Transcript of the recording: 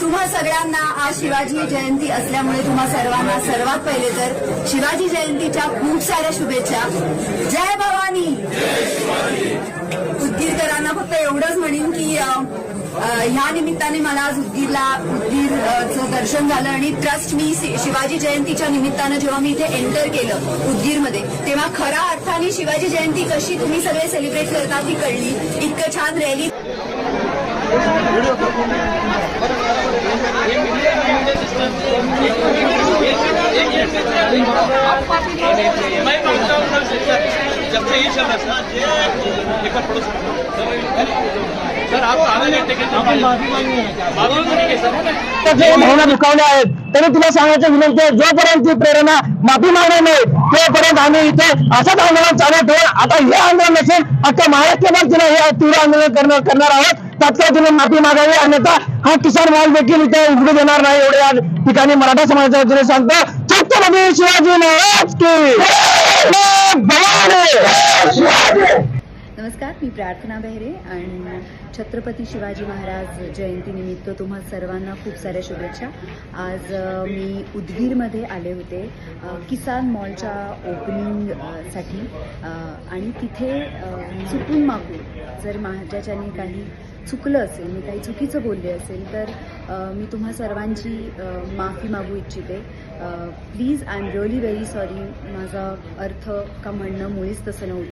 तुम्हा सगळ्यांना आज शिवाजी जयंती असल्यामुळे तुम्हा सर्वांना सर्वात पहिले तर शिवाजी जयंतीच्या खूप साऱ्या शुभेच्छा. जय भवानी! उदगीरकरांना फक्त एवढंच म्हणेन की ह्या निमित्ताने मला आज उदगीरला उदगीरचं दर्शन झालं आणि ट्रस्ट मी शिवाजी जयंतीच्या निमित्तानं जेव्हा मी इथे एंटर केलं उदगीरमध्ये तेव्हा खऱ्या अर्थाने शिवाजी जयंती कशी तुम्ही सगळे सेलिब्रेट करता ती कळली. इतकं छान रॅली जब से ये चल रहा था ये एक बार सर आप भावना दुखावल्या आहेत तरी तुला सांगायचं विनंती आहे जोपर्यंत ती प्रेरणा माफी मागणार नाही तोपर्यंत आम्ही इथे असंच आंदोलन चालू ठेवू आता हे आंदोलन असेल अख्ख्या महाराष्ट्रभर तिला हे तीव्र आंदोलन करणार करणार आहोत. तात्काळ तिने माफी मागावी. अन्यथा हा किसान माल देखील इथे उघडू देणार नाही. एवढे या ठिकाणी मराठा समाजाच्या वतीने सांगतो. छत्रपती शिवाजी महाराज की नमस्कार मी प्रार्थना बेहरे आणि छत्रपती शिवाजी महाराज जयंतीनिमित्त तुम्हा सर्वांना खूप साऱ्या शुभेच्छा. आज मी उदगीरमध्ये आले होते किसान मॉलच्या ओपनिंगसाठी. आणि तिथे चुकून मागून जर माझ्याच्याने काही चुकलं असेल मी काही चुकीचं बोलले असेल तर मी तुम्हा सर्वांची माफी मागू इच्छिते. Please I am really very sorry. माझा अर्थ का म्हणणं मुळीच तसं नव्हतं.